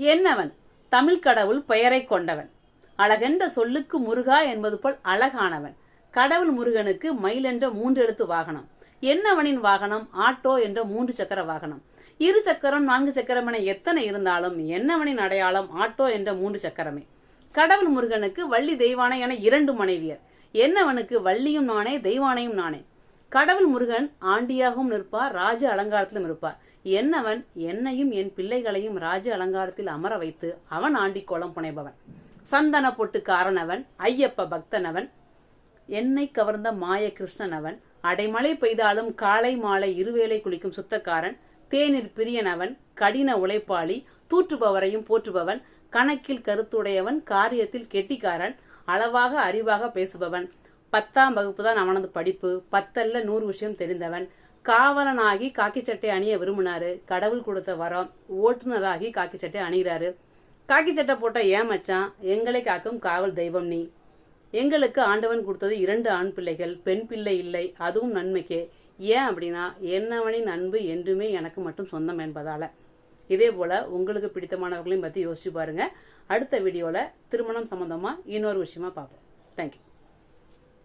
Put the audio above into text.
என்னவன்? தமிழ் கடவுள் பெயரை கொண்டவன். அழகென்ற சொல்லுக்கு முருகா என்பது போல் அழகானவன். கடவுள் முருகனுக்கு மயில் என்ற மூன்று எழுத்து வாகனம். என்னவனின் வாகனம்? ஆட்டோ என்ற மூன்று சக்கர வாகனம். இரு சக்கரம் நான்கு சக்கரம் என எத்தனை இருந்தாலும் என்னவனின் அடையாளம் ஆட்டோ என்ற மூன்று சக்கரமே. கடவுள் முருகனுக்கு வள்ளி தெய்வானை என இரண்டு மனைவியர். என்னவனுக்கு வள்ளியும் நானே தெய்வானையும் நானே. கடவுள் முருகன் ஆண்டியாகவும் நிற்பார் ராஜ அலங்காரத்திலும் இருப்பார். என்னவன் என்னையும் என் பிள்ளைகளையும் ராஜ அலங்காரத்தில் அமர வைத்து அவன் ஆண்டி கோலம் புனைபவன். சந்தன பொட்டுக்காரனவன் ஐயப்ப பக்தனவன் என்னை கவர்ந்த மாய கிருஷ்ணனவன் அடைமழை பெய்தாலும் காலை மாலை இருவேளை குளிக்கும் சுத்தக்காரன் தேநீர் பிரியனவன் கடின உழைப்பாளி தூற்றுபவரையும் போற்றுபவன் கணக்கில் கருத்துடையவன் காரியத்தில் கெட்டிக்காரன் அளவாக அறிவாக பேசுபவன். பத்தாம் வகுப்பு தான் அவனது படிப்பு. பத்தல்ல நூறு விஷயம் தெரிந்தவன். காவலனாகி காக்கி சட்டை அணிய விரும்பினாரு. கடவுள் கொடுத்த வரம். ஓட்டுநராகி காக்கி சட்டை அணிகிறாரு. காக்கி சட்டை போட்ட மச்சான்? எங்களை காக்கும் காவல் தெய்வம் நீ. எங்களுக்கு ஆண்டவன் கொடுத்தது இரண்டு ஆண் பிள்ளைகள். பெண் பிள்ளை இல்லை. அதுவும் நன்மைக்கே. ஏன் அப்படின்னா என்னவனின் அன்பு என்றுமே எனக்கு மட்டும் சொந்தம் என்பதால். இதே போல் உங்களுக்கு பிடித்தமானவர்களையும் பற்றி யோசிச்சு பாருங்கள் அடுத்த வீடியோவில் திருமணம் சம்மந்தமாக இன்னொரு விஷயமா பார்ப்போம். தேங்க்யூ